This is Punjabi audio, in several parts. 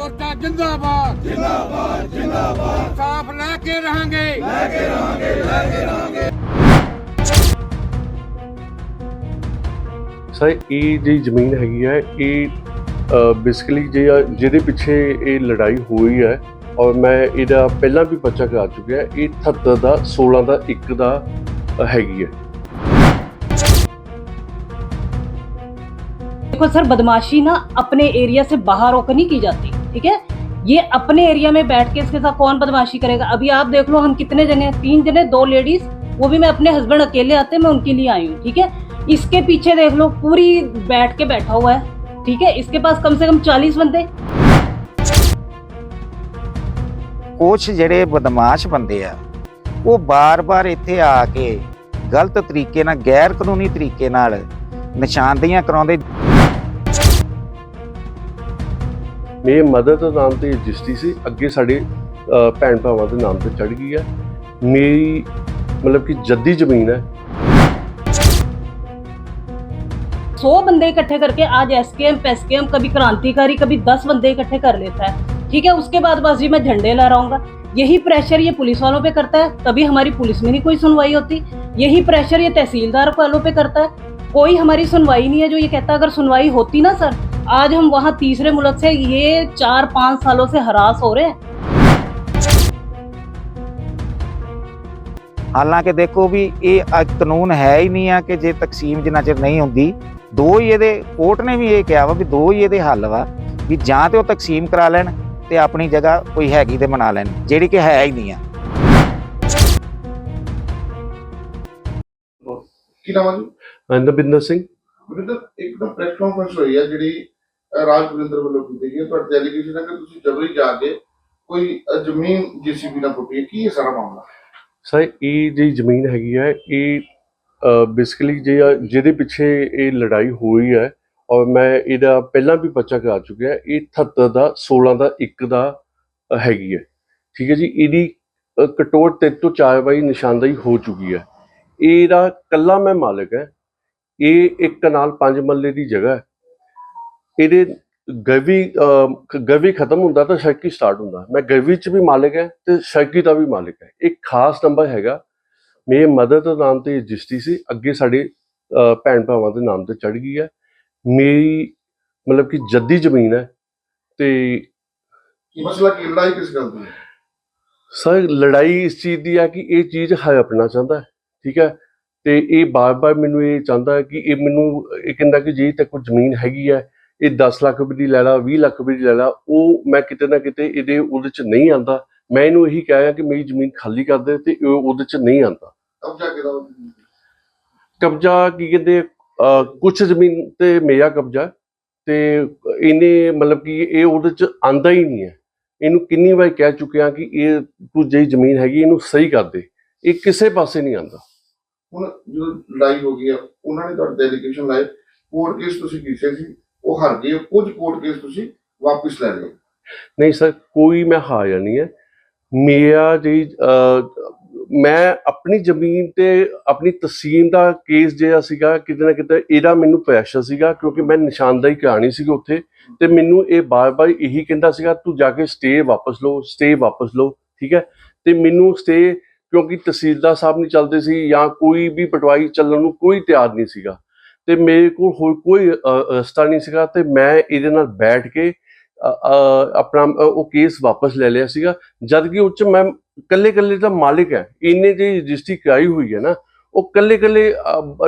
ਮੋਰਚਾ ਜਿੰਦਾਬਾਦ ਜਿੰਦਾਬਾਦ ਜਿੰਦਾਬਾਦ ਸਾਫ ਲੈ ਕੇ ਰਹਾਂਗੇ ਲੈ ਕੇ ਰਹਾਂਗੇ ਲੈ ਕੇ ਰਹਾਂਗੇ ਸਰ ਇਹ ਜਿਹੜੀ ਜ਼ਮੀਨ ਹੈਗੀ ਹੈ ਇਹ ਬੇਸਿਕਲੀ ਜਿਹਦੇ ਪਿੱਛੇ ਇਹ ਲੜਾਈ ਹੋਈ ਹੈ ਔਰ ਮੈਂ ਇਹਦਾ ਪਹਿਲਾਂ ਵੀ ਬੱਚਾ ਕਰਾ ਚੁੱਕਿਆ ਇਹ 78 ਦਾ 16 ਦਾ 1 ਦਾ ਅ, ਹੈਗੀ ਹੈ देखो सर बदमाशी ना अपने एरिया से बाहर होकर नहीं की जाती ठीक है ये अपने एरिया में बैठ के इसके साथ कौन बदमाशी करेगा अभी आप देख लो हम कितने जने हैं तीन जने दो लेडीज वो भी मैं अपने हस्बैंड अकेले आते हैं मैं उनके लिए आई हूँ ठीक है इसके पीछे देख लो पूरी बैठ के बैठा हुआ है ठीक है इसके पास कम से कम चालीस बंदे ਕੁਛ ਜਿਹੜੇ ਬਦਮਾਸ਼ ਬੰਦੇ ਆ ਉਹ ਬਾਰ-ਬਾਰ ਇੱਥੇ ਆ ਕੇ ਗਲਤ ਤਰੀਕੇ ਨਾਲ ਗੈਰ ਕਾਨੂੰਨੀ ਤਰੀਕੇ ਨਾਲ ਨਿਸ਼ਾਨਦੇਹੀਆਂ ਕਰਾਉਂਦੇ ਮੇਰੇ ਮਦਰ ਦਾ ਨਾਮ ਤੇ ਰਜਿਸਟਰੀ ਸੀ ਅੱਗੇ ਸਾਡੇ ਅ, ਭੈਣ ਭਰਾਵਾਂ ਦੇ ਨਾਮ ਤੇ ਚੜ ਗਈ ਹੈ ਮੇਰੀ ਮਤਲਬ ਕਿ ਜੱਦੀ ਜ਼ਮੀਨ ਹੈ सौ बंदे इकट्ठे करके आज एस के एम एस के एम कभी क्रांतिकारी कभी दस बंदे इकट्ठे कर लेता है ठीक है उसके बाद बस जी मैं झंडे लहराऊंगा यही प्रेशर ये पुलिस वालों पे करता है तभी हमारी पुलिस में नहीं कोई सुनवाई होती यही प्रेशर ये तहसीलदार वालों पे करता है कोई हमारी सुनवाई नहीं है जो ये कहता है अगर सुनवाई होती ना सर आज हम वहाँ तीसरे मुल्क से ये चार पाँच सालों से हरास हो रहे हैं ਹਾਲਾਂਕਿ ਦੇਖੋ ਵੀ ਇਹ ਅ- ਕਾਨੂੰਨ ਹੈ ਹੀ ਨਹੀਂ ਆ ਕਿ ਜੇ ਤਕਸੀਮ ਜਿੰਨਾ ਚਿਰ ਨਹੀਂ ਹੁੰਦੀ ਦੋ ਹੀ ਇਹਦੇ ਕੋਰਟ ਨੇ ਵੀ ਇਹ ਕਿਹਾ ਵਾ ਵੀ ਦੋ ਹੀ ਇਹਦੇ ਹੱਲ ਵਾ ਵੀ ਜਾਂ ਤੇ ਉਹ ਤਕਸੀਮ ਕਰਾ ਲੈਣ ਤੇ ਆਪਣੀ ਜਗ੍ਹਾ ਕੋਈ ਹੈਗੀ ਤੇ ਬਣਾ ਲੈਣ ਜਿਹੜੀ ਕਿ ਹੈ ਹੀ ਨਹੀਂ ਆ ਕੀ ਨਾਮ ਹੈ ਜੀ ਅੰਦਰਬਿੰਦਰ ਸਿੰਘ ਵਿੰਦਰ ਇੱਕ ਤਾਂ ਪ੍ਰੈਸ ਕਾਨਫਰੰਸ ਹੋਈ ਹੈ ਜਿਹੜੀ ਅਹ, ਵੱਲੋਂ ਕੀਤੀ ਗਈ ਹੈ। ਤੁਹਾਡੇ ਡੈਲੀਗੇਸ਼ਨ ਹੈ ਕਿ ਤੁਸੀਂ ਜਬਰੀ ਜਾ ਕੇ ਕੋਈ ਜ਼ਮੀਨ ਜੀਸੀਬੀ ਨਾਲ ਪੁੱਟੀ ਕੀ ਹੈ ਸਾਰਾ ਮਾਮਲਾ? ਸਰ ਇਹ ਜਿਹੜੀ ਜ਼ਮੀਨ ਹੈਗੀ ਹੈ ਇਹ ਬੇਸਿਕਲੀ ਜਿਹਦੇ ਪਿੱਛੇ ਇਹ ਲੜਾਈ ਹੋਈ ਹੈ ਔਰ ਮੈਂ ਇਹਦਾ ਪਹਿਲਾਂ ਵੀ ਬੱਚਾ ਕਰਾ ਚੁੱਕਿਆ ਇਹ 78 ਦਾ 16 ਦਾ 1 ਦਾ ਹੈਗੀ ਹੈ। ਠੀਕ ਹੈ ਜੀ? ਇਹਦੀ ਅ, ਕਟੋਰ ਤਿੰਨ ਤੋਂ ਚਾਰ ਵਾਰੀ ਨਿਸ਼ਾਨਦਾਈ ਹੋ ਚੁੱਕੀ ਹੈ। ਇਹਦਾ ਕੱਲਾ ਮੈਂ ਮਾਲਕ ਹੈ। ਇਹ ਇੱਕ ਨਾਲ ਪੰਜ ਮੱਲੇ ਦੀ ਜਗ੍ਹਾ ਹੈ। ਇਹਦੇ ਗਵੀ ਗਵੀ ਖਤਮ ਹੁੰਦਾ ਤਾਂ ਸ਼ਰਕੀ ਸਟਾਰਟ ਹੁੰਦਾ। ਮੈਂ ਗਵੀ ਚ ਵੀ ਮਾਲਕ ਹੈ ਤੇ ਸ਼ਰਕੀ ਦਾ ਵੀ ਮਾਲਕ ਹੈ। ਇੱਕ ਖਾਸ ਨੰਬਰ ਹੈਗਾ ਮੇਰੇ ਮਦਰ ਦਾ ਨਾਮ ਤੇ ਰਜਿਸਟਰੀ ਸੀ ਅੱਗੇ ਸਾਡੇ ਭੈਣ ਭਰਾਵਾਂ ਦੇ ਨਾਮ ਤੇ ਚੜ ਗਈ ਹੈ। ਮੇਰੀ ਮਤਲਬ ਕਿ ਜੱਦੀ ਜ਼ਮੀਨ ਹੈ ਤੇ ਕੀ ਮਸਲਾ ਕੀ ਲੜਾਈ ਕਿਸ ਗੱਲ ਦੀ ਹੈ? ਸਰ ਲੜਾਈ ਇਸ ਚੀਜ਼ ਦੀ ਹੈ ਕਿ ਇਹ ਚੀਜ਼ ਹੜਪਣਾ ਚਾਹੁੰਦਾ ਹੈ ਠੀਕ ਹੈ? ਤੇ ਇਹ ਬਾਰ-ਬਾਰ ਮੈਨੂੰ ਇਹ ਚਾਹੁੰਦਾ ਕਿ ਇਹ ਮੈਨੂੰ ਇਹ ਕਹਿੰਦਾ ਕਿ ਜੇ ਤੇ ਕੋਈ ਜ਼ਮੀਨ ਹੈਗੀ ਹੈ ਇਹ 10 ਲੱਖ ਰੁਪਏ ਦੀ ਲੈ ਲਾ 20 ਲੱਖ ਰੁਪਏ ਦੀ ਲੈ ਲਾ ਉਹ ਮੈਂ ਕਿਤੇ ਨਾ ਕਿਤੇ ਇਹਦੇ ਉਹਦੇ ਚ ਨਹੀਂ ਆਂਦਾ ਮੈਂ ਇਹਨੂੰ ਇਹੀ ਕਹਿਆ ਕਿ ਮੇਰੀ ਜ਼ਮੀਨ ਖਾਲੀ ਕਰ ਦੇ ਤੇ ਇਹ ਉਹਦੇ ਚ ਨਹੀਂ ਆਂਦਾ ਕਬਜ਼ਾ ਕਿਹਦਾ ਵਾ? ਕਬਜ਼ਾ ਕੀ ਕਹਿੰਦੇ ਕੁਝ ਜ਼ਮੀਨ ਤੇ ਮੇਰਾ ਕਬਜ਼ਾ ਤੇ ਇਹਨੇ ਮਤਲਬ ਕਿ ਇਹ ਉਹਦੇ ਚ ਆਂਦਾ ਹੀ ਨਹੀਂ ਹੈ। ਇਹਨੂੰ ਕਿੰਨੀ ਵਾਰ ਕਹਿ ਚੁੱਕਿਆ ਕਿ ਇਹ ਤੂੰ ਜਿਹੜੀ ਜ਼ਮੀਨ ਹੈਗੀ ਇਹਨੂੰ ਸਹੀ ਕਰ ਦੇ ਇਹ ਕਿਸੇ ਪਾਸੇ ਨਹੀਂ ਆਂਦਾ ਹੁਣ ਜਦੋਂ ਲੜਾਈ ਹੋ ਗਈ ਹੈ ਉਹਨਾਂ ਨੇ ਤੁਹਾਡੇ ਡੈਲੀਗੇਸ਼ਨ ਲਾਏ ਕੋਰਟ ਕੇਸ ਤੁਸੀਂ ਕੀਤੇ ਸੀ? ਉਹ ਹਾਰ ਗਏ ਕੁਝ ਕੋਰਟ ਕੇਸ ਤੁਸੀਂ ਵਾਪਸ ਲੈ ਲਏ ਨਹੀਂ ਸਰ, ਕੋਈ ਮੈਂ ਹਾਰਿਆ ਨਹੀਂ ਹੈ। ਮੇਰਾ ਜੀ ਮੈਂ ਆਪਣੀ ਜ਼ਮੀਨ ਤੇ ਆਪਣੀ ਤਸੀਮ ਦਾ ਕੇਸ ਜਿਹੜਾ ਸੀਗਾ, ਕਿਤੇ ਨਾ ਕਿਤੇ ਇਹਦਾ ਮੈਨੂੰ ਪ੍ਰੈਸ਼ਰ ਸੀਗਾ, ਕਿਉਂਕਿ ਮੈਂ ਨਿਸ਼ਾਨਦਾਈ ਕਰਾਣੀ ਸੀਗੀ ਉੱਥੇ ਤੇ ਮੈਨੂੰ ਇਹ ਬਾਰ-ਬਾਰ ਇਹੀ ਕਹਿੰਦਾ ਸੀਗਾ, ਤੂੰ ਜਾ ਕੇ ਸਟੇ ਵਾਪਸ ਲਓ ਸਟੇ ਵਾਪਸ ਲਓ। ਠੀਕ ਹੈ? ਤੇ ਮੈਨੂੰ ਸਟੇ ਕਿਉਂਕਿ ਤਹਿਸੀਲਦਾਰ ਸਾਹਿਬ ਨਹੀਂ ਚੱਲਦੇ ਸੀ ਜਾਂ ਕੋਈ ਵੀ ਪਟਵਾਈ ਚੱਲਣ ਨੂੰ ਕੋਈ ਤਿਆਰ ਨਹੀਂ ਸੀਗਾ। ਤੇ ਮੇਰੇ ਕੋਲ ਹੋਰ ਕੋਈ ਰਸਤਾ ਨਹੀਂ ਸੀਗਾ ਤੇ ਮੈਂ ਇਹਦੇ ਨਾਲ ਬੈਠ ਕੇ ਆਪਣਾ ਉਹ ਕੇਸ ਵਾਪਸ ਲੈ ਲਿਆ ਸੀਗਾ। ਜਦ ਕਿ ਉੱਚ ਮੈਂ ਕੱਲੇ ਕੱਲੇ ਦਾ ਮਾਲਿਕ ਹੈ। ਇਹਨੇ ਜਿਹੜੀ ਰਜਿਸਟਰੀ ਕਰਾਈ ਹੋਈ ਹੈ ਨਾ, ਉਹ ਕੱਲੇ ਕੱਲੇ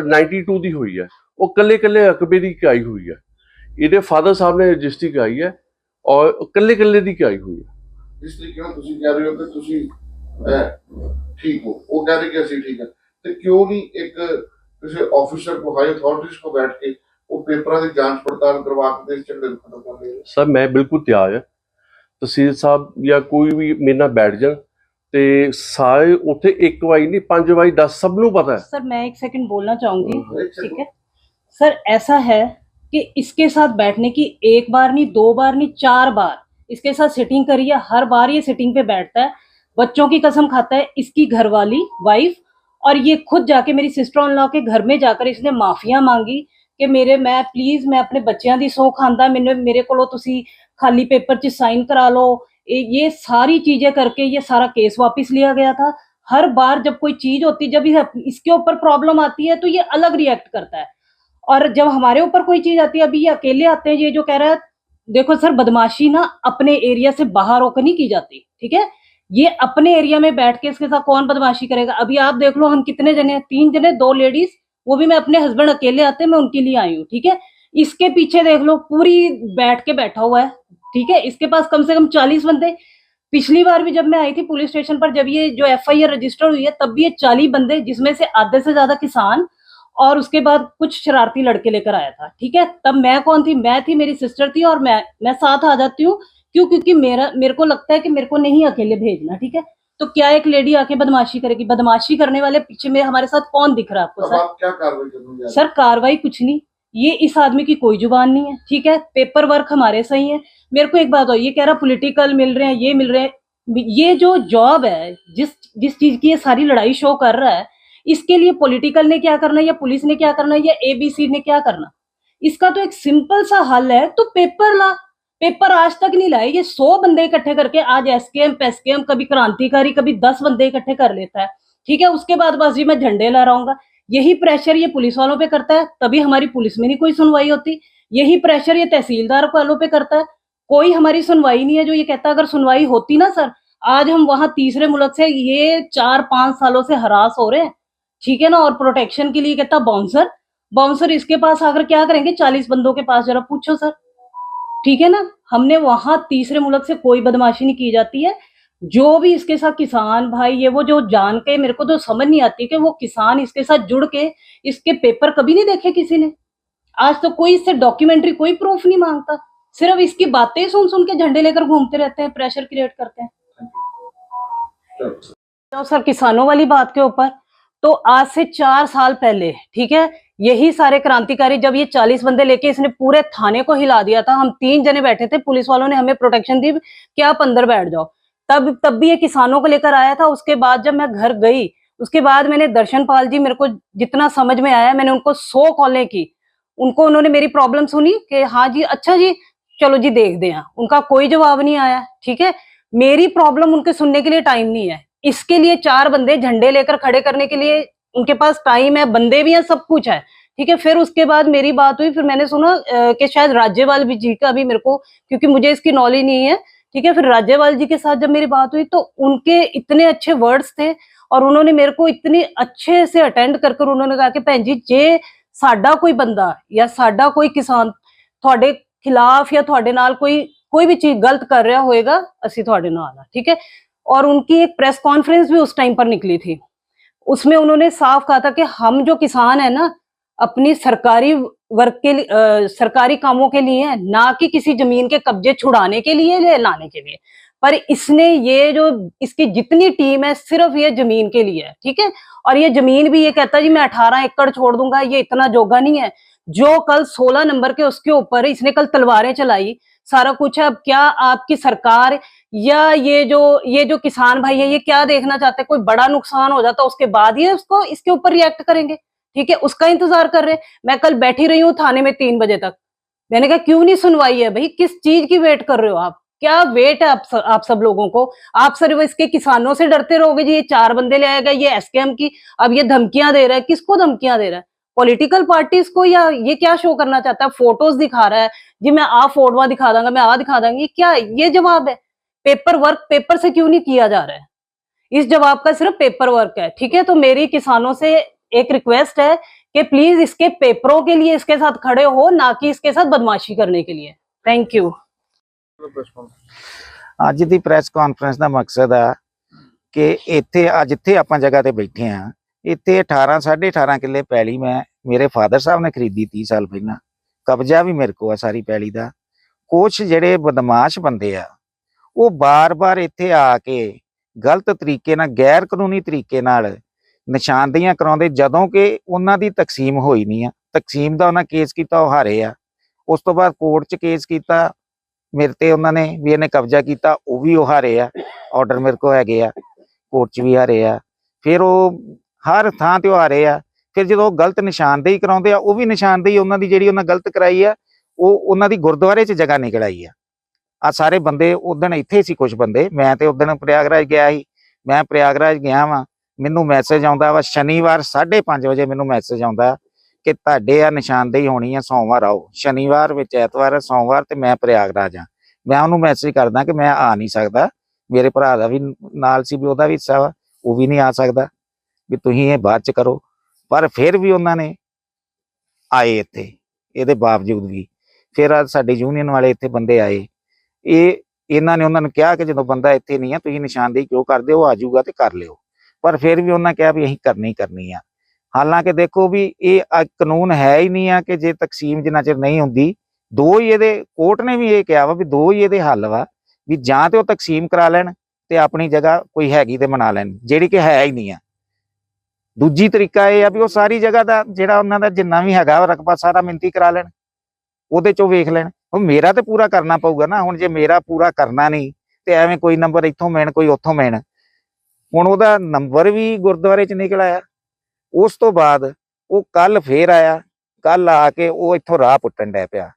92 ਦੀ ਹੋਈ ਹੈ। ਉਹ ਕੱਲੇ ਕੱਲੇ ਰਕਬੇ ਦੀ ਕਰਾਈ ਹੋਈ ਹੈ। ਇਹਦੇ ਫਾਦਰ ਸਾਹਿਬ ਨੇ ਰਜਿਸਟਰੀ ਕਰਾਈ ਹੈ ਔਰ ਕੱਲੇ ਕੱਲੇ ਦੀ ਕਰਾਈ ਹੋਈ ਹੈ। ਇਸ ਤਰੀਕੇ ਨਾਲ ਤੁਸੀਂ ਕਹਿ ਰਹੇ ਹੋ ਕਿ ਤੁਸੀਂ ਠੀਕ ਹੋ। ਉਹ ਕਹਿ ਰਹੇ ਕਿ ਅਸੀਂ ਠੀਕ ਹੈ। ਤੇ ਕਿਉਂ ਨਹੀਂ ਇੱਕ ਕਿਸੇ ਆਫੀਸਰ ਕੋ ਹਾਈ ਅਥਾਰਟੀਜ਼ ਕੋ ਬੈਠ ਕੇ ਉਹ ਪੇਪਰਾਂ ਦੀ ਜਾਂਚ ਪੜਤਾਲ ਕਰਵਾ ਕੇ ਤੇ ਇਸ ਝਗੜੇ ਨੂੰ ਖਤਮ ਕਰ ਰਹੇ ਸਰ ਮੈਂ ਬਿਲਕੁਲ ਤਿਆਰ ਹਾਂ ਤਹਿਸੀਲ ਸਾਹਿਬ ਜਾਂ ਕੋਈ ਵੀ ਮੇਰੇ ਨਾਲ ਬੈਠ ਜਾਣ ਤੇ ਸਾਰੇ ਉੱਥੇ ਇੱਕ ਵਾਰੀ ਨਹੀਂ ਪੰਜ ਵਾਰੀ 10 ਸਭ ਨੂੰ ਪਤਾ ਹੈ सर मैं एक सेकंड बोलना चाहूंगी ਹੋ ठीक है सर ऐसा है कि इसके साथ बैठने की एक बार नहीं दो बार नहीं चार बार इसके साथ सिटिंग करी है हर बार ये सिटिंग पे बैठता है बच्चों की कसम खाता है इसकी घरवाली वाइफ और ये खुद जाके मेरी सिस्टर इन लॉ के घर में जाकर इसने माफिया मांगी ਕਿ ਮੇਰੇ ਮੈਂ ਪਲੀਜ਼ ਮੈਂ ਆਪਣੇ ਬੱਚਿਆਂ ਦੀ ਸੌ ਖਾਂਦਾ ਮੈਨੂੰ ਮੇਰੇ ਕੋਲੋਂ ਤੁਸੀਂ खाली पेपर च साइन करा लो ये ये सारी चीजें करके ये सारा केस वापस लिया गया था हर बार जब कोई चीज होती जब ये- इसके ऊपर प्रॉब्लम आती है तो ये अलग रिएक्ट करता है और जब हमारे ऊपर कोई चीज आती है अभी ये अकेले आते हैं ये जो कह रहा है देखो सर बदमाशी ना अपने एरिया से बाहर होकर नहीं की जाती ठीक है ये अपने एरिया में बैठ के इसके साथ कौन बदमाशी करेगा? अभी आप देख लो, हम कितने जने हैं? तीन जने, दो लेडीज़ वो भी मैं अपने हस्बैंड अकेले आते, मैं उनके लिए आई हूँ, ठीक है? इसके पीछे देख लो, पूरी बैठ के बैठा हुआ है, ठीक है? इसके पास कम से कम चालीस बंदे। पिछली बार भी जब मैं आई थी पुलिस स्टेशन पर, जब ये जो एफआईआर रजिस्टर हुई है, तब भी ये चालीस बंदे, जिसमें से आधे से ज़्यादा किसान और उसके बाद कुछ शरारती लड़के लेकर आया था, ठीक है? तब मैं कौन थी? मैं थी, मेरी सिस्टर थी और मैं मैं साथ आ जाती हूँ। क्यों? क्योंकि मेरा मेरे को लगता है कि मेरे को नहीं अकेले भेजना ठीक है? तो क्या एक लेडी आके बदमाशी करेगी? बदमाशी करने वाले पीछे में हमारे साथ कौन दिख रहा है आपको सर? आप क्या कार्रवाई हैं सर कार्रवाई कुछ नहीं। ये इस आदमी की कोई ज़ुबान नहीं है ठीक है? पेपर वर्क हमारे सही है। मेरे को एक बात हो ये कह रहा पॉलिटिकल मिल रहे हैं ये मिल रहे हैं। ये जो जॉब है जिस जिस चीज़ की ये सारी लड़ाई शो कर रहा है इसके लिए पॉलिटिकल ने क्या करना है या पुलिस ने क्या करना है या एबीसी ने क्या करना इसका तो एक सिंपल सा हल है तो पेपर ला। पेपर आज तक नहीं लाए, ये सौ बंदे इकट्ठे करके आज एसकेएम पेसकेएम कभी क्रांतिकारी, कभी दस बंदे इकट्ठे कर लेता है। ठीक है, उसके बाद बस जी मैं झंडे लहराऊँगा यही प्रेशर ये पुलिस वालों पे करता है, तभी हमारी पुलिस में नहीं कोई सुनवाई होती। यही प्रेशर ये तहसीलदार वालों पे करता है। कोई हमारी सुनवाई नहीं है जो ये कहता, अगर सुनवाई होती ना, सर, आज हम वहाँ तीसरे मुल्क से ये चार पाँच सालों से हरास हो रहे हैं। ठीक है ना, और प्रोटेक्शन के लिए कहता बाउंसर बाउंसर इसके पास आकर क्या करेंगे? चालीस बंदों के पास जरा पूछो, सर। ठीक है ना? हमने वहाँ तीसरे मुल्क से कोई बदमाशी नहीं की जाती है। जो भी इसके साथ किसान भाई ये वो जो जान के मेरे को तो समझ नहीं आती कि वो किसान इसके साथ जुड़ के इसके पेपर कभी नहीं देखे किसी ने। आज तो कोई इससे डॉक्यूमेंट्री कोई प्रूफ नहीं माँगता। सिर्फ़ इसकी बातें सुन सुन के झंडे लेकर घूमते रहते हैं प्रेशर क्रिएट करते हैं। तो सर किसानों वाली बात के ऊपर तो आज से चार साल पहले ठीक है? यही सारे क्रांतिकारी जब ये चालीस बंदे लेके इसने पूरे थाने को हिला दिया था, हम तीन जने बैठे थे, पुलिस वालों ने हमें प्रोटेक्शन दी कि आप अंदर बैठ जाओ। तब तब भी ये किसानों को लेकर आया था, उसके बाद जब मैं घर गई, उसके बाद मैंने दर्शन पाल जी मेरे को जितना समझ में आया, मैंने उनको सौ कॉलें की। उनको, उन्होंने मेरी प्रॉब्लम सुनी कि हाँ जी अच्छा जी, चलो जी देख दे उनका कोई जवाब नहीं आया, ठीक है? मेरी प्रॉब्लम उनके सुनने के लिए टाइम नहीं है। इसके लिए चार बंदे झंडे लेकर खड़े करने के लिए उनके पास टाइम है बंदे भी हैं सब कुछ है ठीक है फिर उसके बाद मेरी बात हुई फिर मैंने सुना अ, कि शायद राज्यपाल भी जी का भी मेरे को क्योंकि मुझे इसकी नॉलेज नहीं है ठीक है फिर राज्यपाल जी के साथ जब मेरी बात हुई तो उनके इतने अच्छे वर्ड्स थे और उन्होंने मेरे को इतने अच्छे से अटेंड कर कर उन्होंने कहा कि भैन जी जे ਸਾਡਾ ਕੋਈ ਬੰਦਾ ਜਾਂ ਸਾਡਾ ਕੋਈ ਕਿਸਾਨ ਤੁਹਾਡੇ ਖਿਲਾਫ ਜਾਂ ਤੁਹਾਡੇ ਨਾਲ ਕੋਈ कोई भी चीज गलत कर रहा होएगा ਅਸੀਂ ਤੁਹਾਡੇ ਨਾਲ ਆ ठीक है और उनकी एक प्रेस कॉन्फ्रेंस भी उस टाइम पर निकली थी उसमें उन्होंने साफ़ कहा था कि हम जो किसान है ना अपनी सरकारी वर्क के लिए अ, सरकारी कामों के लिए ना कि किसी ज़मीन के कब्जे छुड़ाने के लिए लाने के लिए। पर इसने ये जो इसकी जितनी टीम है सिर्फ़ ये ज़मीन के लिए है ठीक है? और ये ज़मीन भी ये कहता है जी मैं अठारह एकड़ छोड़ दूँगा ये इतना जोगा नहीं है। जो कल सोलह नंबर के उसके ऊपर इसने कल तलवारें चलाई सारा कुछ है। अब क्या आपकी सरकार या ये जो ये जो किसान भाई है ये क्या देखना चाहते हैं? कोई बड़ा नुकसान हो जाता उसके बाद ही उसको इसके ऊपर रिएक्ट करेंगे। ठीक है? उसका इंतज़ार कर रहे हैं। मैं कल बैठी रही हूँ थाने में तीन बजे तक। मैंने कहा क्यों नहीं सुनवाई है भाई? किस चीज़ की वेट कर रहे हो आप? क्या वेट है आप सब, आप सब लोगों को? आप सिर्फ़ इसके किसानों से डरते रहोगे जी ये चार बंदे ले आएगा ये एसकेएम की अब ये धमकियाँ दे रहा है। किसको धमकियाँ दे रहा है? पॉलिटिकल पार्टीज को या ये क्या शो करना चाहता है फोटोज दिखा रहा है जी मैं आ फोटोवा दिखा दूंगा मैं आ दिखा दूंगी ये क्या ये जवाब है पेपर वर्क पेपर से क्यों नहीं किया जा रहा है इस जवाब का सिर्फ पेपर वर्क है ठीक है तो मेरी किसानों से एक रिक्वेस्ट है कि प्लीज इसके पेपरों के लिए इसके साथ खड़े हो ना कि इसके साथ बदमाशी करने के लिए थैंक यू ਅੱਜ ਦੀ ਪ੍ਰੈਸ ਕਾਨਫਰੰਸ ਦਾ ਮਕਸਦ ਆ ਕਿ ਇੱਥੇ ਅੱਜ ਜਿੱਥੇ ਆਪਾਂ ਜਗ੍ਹਾ ਤੇ ਬੈਠੇ ਆ ਇੱਥੇ 18 18.5 ਕਿੱਲੇ ਪੈਲੀ ਮੈਂ, ਮੇਰੇ ਫਾਦਰ ਸਾਹਿਬ ਨੇ ਖਰੀਦੀ 30 ਸਾਲ ਪਹਿਲਾਂ। ਕਬਜ਼ਾ ਵੀ ਮੇਰੇ ਕੋਲ ਆ ਸਾਰੀ ਪੈਲੀ ਦਾ। ਕੁਛ ਜਿਹੜੇ ਬਦਮਾਸ਼ ਬੰਦੇ ਆ, ਉਹ ਬਾਰ-ਬਾਰ ਇੱਥੇ ਆ ਕੇ ਗਲਤ ਤਰੀਕੇ ਨਾਲ ਗੈਰ ਕਾਨੂੰਨੀ ਤਰੀਕੇ ਨਾਲ ਨਿਸ਼ਾਨਦੇਹੀਆਂ ਕਰਾਉਂਦੇ, ਜਦੋਂ ਕਿ ਉਹਨਾਂ ਦੀ ਤਕਸੀਮ ਹੋਈ ਨਹੀਂ ਆ। ਤਕਸੀਮ ਦਾ ਉਹਨਾਂ ਕੇਸ ਕੀਤਾ, ਉਹ ਹਾਰੇ ਆ। ਉਸ ਤੋਂ ਬਾਅਦ ਕੋਰਟ 'ਚ ਕੇਸ ਕੀਤਾ। ਮੇਰੇ ਤੇ ਉਹਨਾਂ ਨੇ ਵੀ ਇਹਨੇ ਕਬਜ਼ਾ ਕੀਤਾ, ਉਹ ਵੀ ਉਹ ਹਾਰੇ ਆ। ਆਰਡਰ ਮੇਰੇ ਕੋਲ ਹੈਗੇ ਆ। ਕੋਰਟ 'ਚ ਵੀ ਹਾਰੇ ਆ। ਫਿਰ ਉਹ ਹਰ ਥਾਂ ਤੇ ਉਹ ਆ ਰਹੇ ਆ। ਫਿਰ ਜਦੋਂ ਗਲਤ ਨਿਸ਼ਾਨਦੇਹੀ ਕਰਾਉਂਦੇ ਆ, ਉਹ ਵੀ ਨਿਸ਼ਾਨਦੇਹੀ ਉਹਨਾਂ ਦੀ ਜਿਹੜੀ ਉਹਨਾਂ ਗਲਤ ਕਰਾਈ ਆ, ਉਹ ਉਹਨਾਂ ਦੀ ਗੁਰਦੁਆਰੇ 'ਚ ਜਗ੍ਹਾ ਨਿਕਲ ਆਈ ਆ। ਆ ਸਾਰੇ ਬੰਦੇ ਉਦਣ ਇੱਥੇ ਸੀ ਕੁਝ ਬੰਦੇ। ਮੈਂ ਤੇ ਉਦਣ ਪ੍ਰਯਾਗਰਾਜ ਗਿਆ ਸੀ। ਮੈਂ ਪ੍ਰਯਾਗਰਾਜ ਗਿਆ ਵਾਂ। ਮੈਨੂੰ ਮੈਸੇਜ ਆਉਂਦਾ ਵਾ, ਸ਼ਨੀਵਾਰ 5:30 ਵਜੇ ਮੈਨੂੰ ਮੈਸੇਜ ਆਉਂਦਾ ਕਿ ਤੁਹਾਡੇ ਆ ਨਿਸ਼ਾਨਦੇਹੀ ਹੋਣੀ ਆ, ਸੋਮਵਾਰ ਆਓ। ਸ਼ਨੀਵਾਰ ਵਿੱਚ ਐਤਵਾਰ ਆ ਸੋਮਵਾਰ ਤੇ ਮੈਂ ਪ੍ਰਯਾਗਰਾਜ ਆ। ਮੈਂ ਉਹਨੂੰ ਮੈਸੇਜ ਕਰਦਾ ਕਿ ਮੈਂ ਆ ਨਹੀਂ ਸਕਦਾ। ਮੇਰੇ ਭਰਾ ਦਾ ਵੀ ਨਾਲ ਸੀ ਵੀ ਉਹਦਾ ਵੀ ਹਿੱਸਾ ਵਾ, ਉਹ ਵੀ ਨਹੀਂ ਆ ਸਕਦਾ। ਵੀ ਤੁਸੀਂ ਇਹ ਬਾਅਦ ਚ ਕਰੋ। ਪਰ ਫਿਰ ਵੀ ਉਹਨਾਂ ਨੇ ਆਏ ਇੱਥੇ, ਇਹਦੇ ਬਾਵਜੂਦ ਵੀ। ਫਿਰ ਆ ਸਾਡੀ ਯੂਨੀਅਨ ਵਾਲੇ ਇੱਥੇ ਬੰਦੇ ਆਏ। ਇਹ, ਇਹਨਾਂ ਨੇ ਉਹਨਾਂ ਨੂੰ ਕਿਹਾ ਕਿ ਜਦੋਂ ਬੰਦਾ ਇੱਥੇ ਨਹੀਂ ਆ, ਤੁਸੀਂ ਨਿਸ਼ਾਨਦੇਹੀ ਕਿਉਂ ਕਰਦੇ ਹੋ? ਉਹ ਆ ਜਾਊਗਾ ਤੇ ਕਰ ਲਿਓ। ਪਰ ਫਿਰ ਵੀ ਉਹਨਾਂ ਕਿਹਾ ਵੀ ਅਸੀਂ ਕਰਨੀ ਕਰਨੀ ਆ। ਹਾਲਾਂਕਿ ਦੇਖੋ ਵੀ ਇਹ ਕਾਨੂੰਨ ਹੈ ਹੀ ਨਹੀਂ ਆ ਕਿ ਜੇ ਤਕਸੀਮ ਜਿੰਨਾ ਚਿਰ ਨਹੀਂ ਹੁੰਦੀ, ਦੋ ਹੀ ਇਹਦੇ ਕੋਰਟ ਨੇ ਵੀ ਇਹ ਕਿਹਾ ਵਾ ਵੀ ਦੋ ਹੀ ਇਹਦੇ ਹੱਲ ਵਾ ਵੀ ਜਾਂ ਤੇ ਉਹ ਤਕਸੀਮ ਕਰਾ ਲੈਣ ਤੇ ਆਪਣੀ ਜਗ੍ਹਾ ਕੋਈ ਹੈਗੀ ਤੇ ਬਣਾ ਲੈਣ, ਜਿਹੜੀ ਕਿ ਹੈ ਹੀ ਨਹੀਂ ਆ। ਦੂਜੀ ਤਰੀਕਾ ਇਹ ਆ ਵੀ ਉਹ ਸਾਰੀ ਜਗ੍ਹਾ ਦਾ ਜਿਹੜਾ ਉਹਨਾਂ ਦਾ ਜਿੰਨਾ ਵੀ ਹੈਗਾ ਵਾ ਰਕਬਾ, ਸਾਰਾ ਮਿੰਤੀ ਕਰਾ ਲੈਣ। ਉਹਦੇ ਚੋਂ ਵੇਖ ਲੈਣ। ਉਹ ਮੇਰਾ ਤੇ ਪੂਰਾ ਕਰਨਾ ਪਊਗਾ ਨਾ। ਹੁਣ ਜੇ ਮੇਰਾ ਪੂਰਾ ਕਰਨਾ ਨਹੀਂ, ਤੇ ਐਵੇਂ ਕੋਈ ਨੰਬਰ ਇੱਥੋਂ ਮੈਣ, ਕੋਈ ਉੱਥੋਂ ਮੈਣ। ਹੁਣ ਉਹਦਾ ਨੰਬਰ ਵੀ ਗੁਰਦੁਆਰੇ 'ਚ ਨਿਕਲ ਆਇਆ। ਉਸ ਤੋਂ ਬਾਅਦ ਉਹ ਕੱਲ ਫੇਰ ਆਇਆ। ਕੱਲ ਆ ਕੇ ਉਹ ਇੱਥੋਂ ਰਾਹ ਪੁੱਟਣ ਡੈ ਪਿਆ।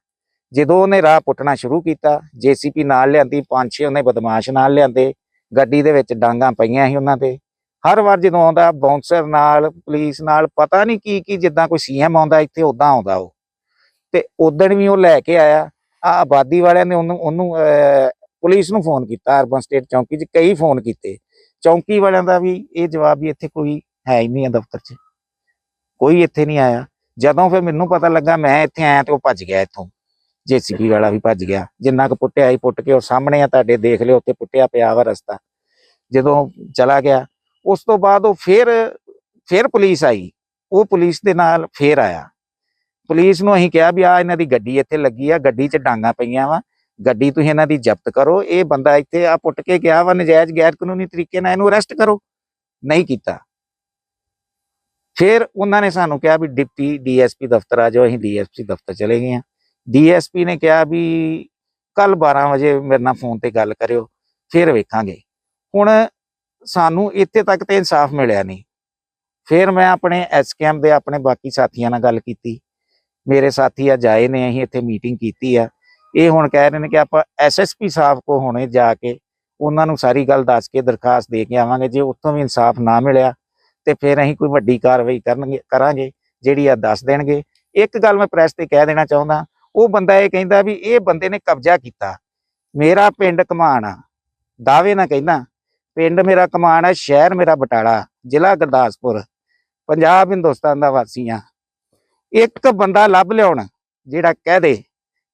ਜਦੋਂ ਉਹਨੇ ਰਾਹ ਪੁੱਟਣਾ ਸ਼ੁਰੂ ਕੀਤਾ ਜੀਸੀਪੀ ਨਾਲ ਲਿਆਂਦੀ, ਪੰਜ ਛੇ ਉਹਨੇ ਬਦਮਾਸ਼ ਨਾਲ ਲਿਆਂਦੇ। ਗੱਡੀ ਦੇ ਵਿੱਚ ਡਾਂਗਾ ਪਈਆਂ ਸੀ ਉਹਨਾਂ ਤੇ। ਹਰ ਵਾਰ ਜਦੋਂ ਆਉਂਦਾ ਬਾਉਂਸਰ ਨਾਲ ਪੁਲਿਸ ਨਾਲ, ਪਤਾ ਨਹੀਂ ਕੀ ਕੀ ਜਿੱਦਾਂ ਕੋਈ ਸੀਐਮ ਆਉਂਦਾ, ਇੱਥੇ ਉਦਾਂ ਆਉਂਦਾ ਉਹ। ਤੇ ਉਦਣ ਵੀ ਉਹ ਲੈ ਕੇ ਆਇਆ। ਆ ਆਬਾਦੀ ਵਾਲਿਆਂ ਨੇ ਉਹਨੂੰ ਉਹਨੂੰ ਪੁਲਿਸ ਨੂੰ ਫੋਨ ਕੀਤਾ ਅਰਬਨ ਸਟੇਟ ਚੌਂਕੀ 'ਚ, ਕਈ ਫੋਨ ਕੀਤੇ। ਚੌਂਕੀ ਵਾਲਿਆਂ ਦਾ ਵੀ ਇਹ ਜਵਾਬ ਵੀ ਇੱਥੇ ਕੋਈ ਹੈ ਹੀ ਨਹੀਂ ਆ ਦਫ਼ਤਰ 'ਚ। ਕੋਈ ਇੱਥੇ ਨਹੀਂ ਆਇਆ। ਜਦੋਂ ਫਿਰ ਮੈਨੂੰ ਪਤਾ ਲੱਗਾ, ਮੈਂ ਇੱਥੇ ਆਇਆ ਤੇ ਉਹ ਭੱਜ ਗਿਆ ਇੱਥੋਂ। ਜੇਸੀਬੀ ਵਾਲਾ ਵੀ ਭੱਜ ਗਿਆ। ਜਿੰਨਾ ਕੁ ਪੁੱਟਿਆ ਹੀ ਪੁੱਟ ਕੇ ਉਹ ਸਾਹਮਣੇ ਆ, ਤੁਹਾਡੇ ਦੇਖ ਲਿਓ, ਉੱਥੇ ਪੁੱਟਿਆ ਪਿਆ ਵਾ ਰਸਤਾ। ਜਦੋਂ ਚਲਾ ਗਿਆ ਉਸ ਤੋਂ ਬਾਅਦ ਉਹ ਫਿਰ ਫਿਰ ਪੁਲਿਸ ਆਈ। ਉਹ ਪੁਲਿਸ ਦੇ ਨਾਲ ਫੇਰ ਆਇਆ। ਪੁਲਿਸ ਨੂੰ ਅਸੀਂ ਕਿਹਾ ਵੀ ਆ ਇਹਨਾਂ ਦੀ ਗੱਡੀ ਇੱਥੇ ਲੱਗੀ ਆ, ਗੱਡੀ 'ਚ ਡਾਂਗਾ ਪਈਆਂ ਵਾ। ਗੱਡੀ ਤੁਸੀਂ ਇਹਨਾਂ ਦੀ ਜ਼ਬਤ ਕਰੋ। ਇਹ ਬੰਦਾ ਇੱਥੇ ਆ ਪੁੱਟ ਕੇ ਗਿਆ ਵਾ, ਨਜਾਇਜ਼ ਗੈਰ ਕਾਨੂੰਨੀ ਤਰੀਕੇ ਨਾਲ ਇਹਨੂੰ ਅਰੈਸਟ ਕਰੋ। ਨਹੀਂ ਕੀਤਾ। ਫਿਰ ਉਹਨਾਂ ਨੇ ਸਾਨੂੰ ਕਿਹਾ ਵੀ ਡਿਪਟੀ ਡੀਐਸਪੀ ਦਫ਼ਤਰ ਆ ਜਾਓ, ਅਸੀਂ ਡੀਐਸਪੀ ਦਫ਼ਤਰ ਚਲੇ ਗਏ ਆ। ਡੀਐਸਪੀ ਨੇ ਕਿਹਾ ਵੀ ਕੱਲ 12 ਵਜੇ ਮੇਰੇ ਨਾਲ ਫੋਨ ਤੇ ਗੱਲ ਕਰਿਓ, ਫਿਰ ਵੇਖਾਂਗੇ। ਹੁਣ ਸਾਨੂੰ ਇੱਥੇ ਤੱਕ ਤੇ ਇਨਸਾਫ ਮਿਲਿਆ ਨਹੀਂ। ਫਿਰ ਮੈਂ ਆਪਣੇ ਐਸਕੇਐਮ ਦੇ ਆਪਣੇ ਬਾਕੀ ਸਾਥੀਆਂ ਨਾਲ ਗੱਲ ਕੀਤੀ। ਮੇਰੇ ਸਾਥੀ ਅੱਜ ਆਏ ਨੇ, ਅਸੀਂ ਇੱਥੇ ਮੀਟਿੰਗ ਕੀਤੀ ਆ। ਇਹ ਹੁਣ ਕਹਿ ਰਹੇ ਨੇ ਕਿ ਆਪਾਂ ਐਸਐਸਪੀ ਸਾਹਿਬ ਕੋ ਹੁਣੇ ਜਾ ਕੇ ਉਹਨਾਂ ਨੂੰ ਸਾਰੀ ਗੱਲ ਦੱਸ ਕੇ ਦਰਖਾਸਤ ਦੇ ਕੇ ਆਵਾਂਗੇ। ਜੇ ਉੱਥੋਂ ਵੀ ਇਨਸਾਫ ਨਾ ਮਿਲਿਆ ਤੇ ਫਿਰ ਅਸੀਂ ਕੋਈ ਵੱਡੀ ਕਾਰਵਾਈ ਕਰਨਗੇ, ਕਰਾਂਗੇ, ਜਿਹੜੀ ਆ ਦੱਸ ਦੇਣਗੇ। ਇੱਕ ਗੱਲ ਮੈਂ ਪ੍ਰੈਸ ਤੇ ਕਹਿ ਦੇਣਾ ਚਾਹੁੰਦਾ, ਉਹ ਬੰਦਾ ਇਹ ਕਹਿੰਦਾ ਵੀ ਇਹ ਬੰਦੇ ਨੇ ਕਬਜ਼ਾ ਕੀਤਾ। ਮੇਰਾ ਪਿੰਡ ਕਮਾਨ ਆ ਦਾਅਵੇ ਨਾਲ ਕਹਿੰਦਾ ਪਿੰਡ ਮੇਰਾ ਕਮਾਨ ਆ ਸ਼ਹਿਰ ਮੇਰਾ ਬਟਾਲਾ ਜ਼ਿਲ੍ਹਾ ਗੁਰਦਾਸਪੁਰ ਪੰਜਾਬ ਹਿੰਦੁਸਤਾਨ ਦਾ ਵਾਸੀ ਆ ਇੱਕ ਬੰਦਾ ਲੱਭ ਲਿਆਉਣ ਜਿਹੜਾ ਕਹਿ ਦੇ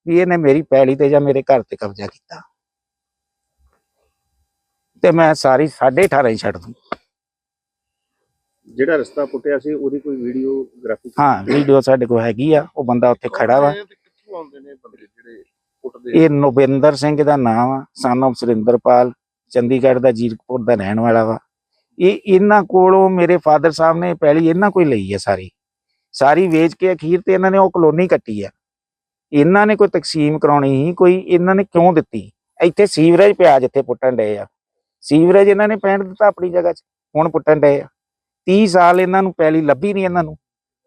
ਵੀ ਇਹਨੇ ਮੇਰੀ ਪੈਲੀ ਤੇ ਜਾਂ ਮੇਰੇ ਘਰ ਤੇ ਕਬਜ਼ਾ ਕੀਤਾ। ਤੇ ਮੈਂ ਸਾਰੀ 18.5 ਹੀ ਛੱਡ ਦੂੰ। ਜਿਹੜਾ ਰਸਤਾ ਪੁੱਟਿਆ ਸੀ ਉਹਦੀ ਕੋਈ ਵੀਡੀਓਗ੍ਰਾਫੀ ਹਾਂ ਵੀਡੀਓ ਸਾਡੇ ਕੋਲ ਹੈਗੀ ਆ ਉਹ ਬੰਦਾ ਉੱਥੇ ਖੜਾ ਵਾ। ਇਹ ਤੇ ਕਿੱਥੋਂ ਆਉਂਦੇ ਨੇ ਬੰਦੇ ਜਿਹੜੇ ਪੁੱਟਦੇ ਇਹ ਨਵਿੰਦਰ ਸਿੰਘ ਦਾ ਨਾਮ ਆ of ਸੁਰਿੰਦਰਪਾਲ। ਚੰਡੀਗੜ੍ਹ ਦਾ ਜੀਰਕਪੁਰ ਦਾ ਰਹਿਣ ਵਾਲਾ ਵਾ। ਇਹ ਇਹਨਾਂ ਕੋਲੋਂ ਮੇਰੇ ਫਾਦਰ ਸਾਹਿਬ ਨੇ ਪਹਿਲੀ ਇਹਨਾਂ ਕੋਈ ਲਈ ਹੈ ਸਾਰੀ। ਸਾਰੀ ਵੇਚ ਕੇ ਅਖੀਰ ਤੇ ਇਹਨਾਂ ਨੇ ਉਹ ਕਲੋਨੀ ਕੱਟੀ ਆ। ਇਹਨਾਂ ਨੇ ਕੋਈ ਤਕਸੀਮ ਕਰਾਉਣੀ ਹੀ ਕੋਈ ਇਹਨਾਂ ਨੇ ਕਿਉਂ ਦਿੱਤੀ? ਇੱਥੇ ਸੀਵਰੇਜ ਪਿਆ ਜਿੱਥੇ ਪੁੱਟਣ ਡਏ ਆ। ਸੀਵਰੇਜ ਇਹਨਾਂ ਨੇ ਪੈਣ ਦਿੱਤਾ ਆਪਣੀ ਜਗ੍ਹਾ 'ਚ, ਹੁਣ ਪੁੱਟਣ ਡਏ ਆ। 30 ਸਾਲ ਇਹਨਾਂ ਨੂੰ ਪਹਿਲੀ ਲੱਭੀ ਨਹੀਂ ਇਹਨਾਂ ਨੂੰ।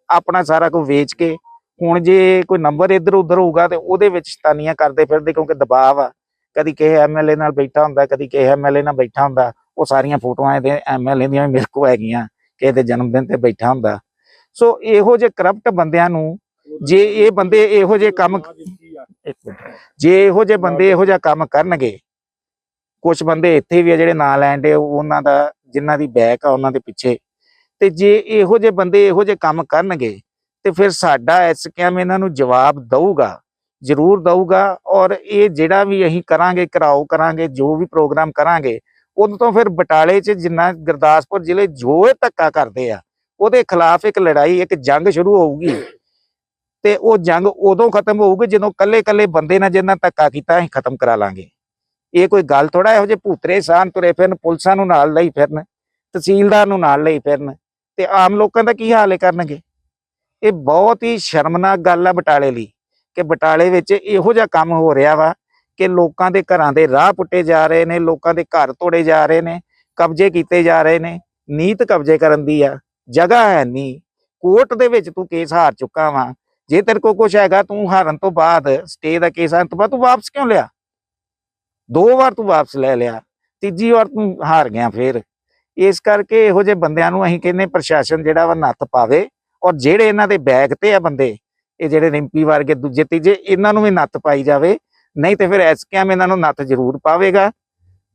ਆਪਣਾ ਸਾਰਾ ਕੁਝ ਵੇਚ ਕੇ, ਹੁਣ ਜੇ ਕੋਈ ਨੰਬਰ ਇੱਧਰ ਉੱਧਰ ਹੋਊਗਾ ਤੇ ਉਹਦੇ ਵਿੱਚ ਸ਼ਤਾਨੀਆਂ ਕਰਦੇ ਫਿਰਦੇ ਕਿਉਂਕਿ ਦਬਾਅ ਆ ਕਦੀ ਕਿਸੇ ਐਮਐਲਏ ਨਾਲ ਬੈਠਾ ਹੁੰਦਾ ਕਦੀ ਕਿਸੇ ਐਮਐਲਏ ਨਾਲ ਬੈਠਾ ਹੁੰਦਾ ਉਹ ਸਾਰੀਆਂ ਫੋਟੋਆਂ ਇਹਦੇ ਐਮਐਲਏ ਦੀਆਂ ਮੇਰੇ ਕੋਲ ਹੈਗੀਆਂ ਕਿਸੇ ਦੇ ਜਨਮ ਦਿਨ ਤੇ ਬੈਠਾ ਹੁੰਦਾ। ਸੋ ਇਹੋ ਜਿਹੇ ਕਰਪਟ ਬੰਦਿਆਂ ਨੂੰ ਜੇ ਇਹ ਬੰਦੇ ਇਹੋ ਜਿਹੇ ਕੰਮ ਜੇ ਇਹੋ ਜਿਹੇ ਬੰਦੇ ਇਹੋ ਜਿਹਾ ਕੰਮ ਕਰਨਗੇ ਕੁਝ ਬੰਦੇ ਇੱਥੇ ਵੀ ਆ ਜਿਹੜੇ ਨਾਂ ਲੈਣ ਦੇ ਉਹਨਾਂ ਦਾ ਜਿਨ੍ਹਾਂ ਦੀ ਬੈਕ ਆ ਉਹਨਾਂ ਦੇ ਪਿੱਛੇ ਤੇ ਜੇ ਇਹੋ ਜਿਹੇ ਬੰਦੇ ਇਹੋ ਜਿਹੇ ਕੰਮ ਕਰਨਗੇ ਤੇ ਫਿਰ ਸਾਡਾ ਐਸਕੇਐਮ ਇਹਨਾਂ ਨੂੰ ਜਵਾਬ ਦਊਗਾ। ਜ਼ਰੂਰ ਦਊਗਾ ਔਰ ਇਹ ਜਿਹੜਾ ਵੀ ਅਸੀਂ ਕਰਾਂਗੇ, ਕਰਾਓ ਕਰਾਂਗੇ, ਜੋ ਵੀ ਪ੍ਰੋਗਰਾਮ ਕਰਾਂਗੇ ਉਦੋਂ ਤੋਂ ਫਿਰ ਬਟਾਲੇ 'ਚ ਜਿੰਨਾ ਗੁਰਦਾਸਪੁਰ ਜ਼ਿਲ੍ਹੇ ਜੋ ਇਹ ਧੱਕਾ ਕਰਦੇ ਆ, ਉਹਦੇ ਖਿਲਾਫ ਇੱਕ ਲੜਾਈ, ਇੱਕ ਜੰਗ ਸ਼ੁਰੂ ਹੋਊਗੀ। ਤੇ ਉਹ ਜੰਗ ਉਦੋਂ ਖਤਮ ਹੋਊਗੀ ਜਦੋਂ ਕੱਲੇ ਕੱਲੇ ਬੰਦੇ ਨਾਲ ਜਿੰਨਾ ਧੱਕਾ ਕੀਤਾ ਅਸੀਂ ਖਤਮ ਕਰਾ ਲਾਂਗੇ। ਇਹ ਕੋਈ ਗੱਲ ਥੋੜਾ ਇਹੋ ਜਿਹੇ ਭੂਤਰੇ ਸਾਨ ਤੁਰੇ ਫਿਰਨ, ਪੁਲਿਸਾਂ ਨੂੰ ਨਾਲ ਲਈ ਫਿਰਨ, ਤਹਿਸੀਲਦਾਰ ਨੂੰ ਨਾਲ ਲਈ ਫਿਰਨ, ਤੇ ਆਮ ਲੋਕਾਂ ਦਾ ਕੀ ਹਾਲ ਕਰਨਗੇ? ਇਹ ਬਹੁਤ ਹੀ ਸ਼ਰਮਨਾਕ ਗੱਲ ਆ ਬਟਾਲੇ ਲਈ। ਕਿ ਬਟਾਲੇ ਵਿੱਚ ਇਹੋ ਜਿਹਾ ਕੰਮ ਹੋ ਰਿਹਾ ਵਾ ਕਿ ਲੋਕਾਂ ਦੇ ਘਰਾਂ ਦੇ ਰਾਹ ਪੁੱਟੇ ਜਾ ਰਹੇ ਨੇ, ਲੋਕਾਂ ਦੇ ਘਰ ਤੋੜੇ ਜਾ ਰਹੇ ਨੇ, ਕਬਜ਼ੇ ਕੀਤੇ ਜਾ ਰਹੇ ਨੇ, ਨੀਤ ਕਬਜ਼ੇ ਕਰਨ ਦੀ ਆ, ਜਗ੍ਹਾ ਹੈ ਨਹੀਂ। ਕੋਰਟ ਦੇ ਵਿੱਚ ਤੂੰ ਕੇਸ ਹਾਰ ਚੁੱਕਾ ਵਾ। ਜੇ ਤੇਰੇ ਕੋਲ ਕੁਝ ਹੈਗਾ, ਤੂੰ ਹਾਰਨ ਤੋਂ ਬਾਅਦ ਸਟੇ ਦਾ ਕੇਸ ਹਾਰਨ ਤੋਂ ਬਾਅਦ ਤੂੰ ਵਾਪਸ ਕਿਉਂ ਲਿਆ? ਦੋ ਵਾਰ ਤੂੰ ਵਾਪਸ ਲੈ ਲਿਆ, ਤੀਜੀ ਵਾਰ ਤੂੰ ਹਾਰ ਗਿਆ ਫੇਰ। ਇਸ ਕਰਕੇ ਇਹੋ ਜਿਹੇ ਬੰਦਿਆਂ ਨੂੰ ਅਸੀਂ ਕਹਿੰਦੇ ਪ੍ਰਸ਼ਾਸਨ ਜਿਹੜਾ ਵਾ ਨੱਥ ਪਾਵੇ ਔਰ ਜਿਹੜੇ ਇਹਨਾਂ ਦੇ ਬੈਗ ਤੇ ਆ ਬੰਦੇ ਇਹ ਜਿਹੜੇ ਰਿੰਪੀ ਵਰਗੇ ਦੂਜੇ ਤੀਜੇ, ਇਹਨਾਂ ਨੂੰ ਵੀ ਨੱਥ ਪਾਈ ਜਾਵੇ। ਨਹੀਂ ਤੇ ਫਿਰ ਐਸਕੇਐਮ ਇਹਨਾਂ ਨੂੰ ਨੱਥ ਜ਼ਰੂਰ ਪਾਵੇਗਾ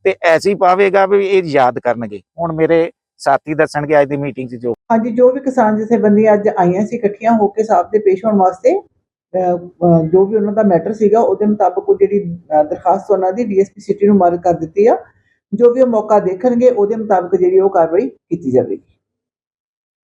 ਤੇ ਐਸੀ ਪਾਵੇਗਾ ਵੀ ਇਹ ਯਾਦ ਕਰਨਗੇ। ਹੁਣ ਮੇਰੇ ਸਾਥੀ ਦੱਸਣਗੇ ਅੱਜ ਦੀ ਮੀਟਿੰਗ 'ਚ ਜੋ। ਅੱਜ ਜੋ ਵੀ ਕਿਸਾਨ ਜਥੇਬੰਦੀਆਂ ਅੱਜ ਆਈਆਂ ਸੀ, ਇਕੱਠੀਆਂ ਹੋ ਕੇ ਸਾਹਿਬ ਦੇ ਪੇਸ਼ ਹੋਣ ਵਾਸਤੇ ਜੋ ਵੀ ਉਹਨਾਂ ਦਾ ਮੈਟਰ ਸੀਗਾ, ਉਹਦੇ ਮੁਤਾਬਕ ਉਹ ਜਿਹੜੀ ਦਰਖਾਸਤ ਉਹਨਾਂ ਦੀ ਡੀਐਸਪੀ ਸਿਟੀ ਨੂੰ ਮਾਰਕ ਕਰ ਦਿੱਤੀ ਆ। ਜੋ ਵੀ ਉਹ ਮੌਕਾ ਦੇਖਣਗੇ, ਉਹਦੇ ਮੁਤਾਬਕ ਜਿਹੜੀ ਉਹ ਕਾਰਵਾਈ ਕੀਤੀ ਜਾਵੇਗੀ।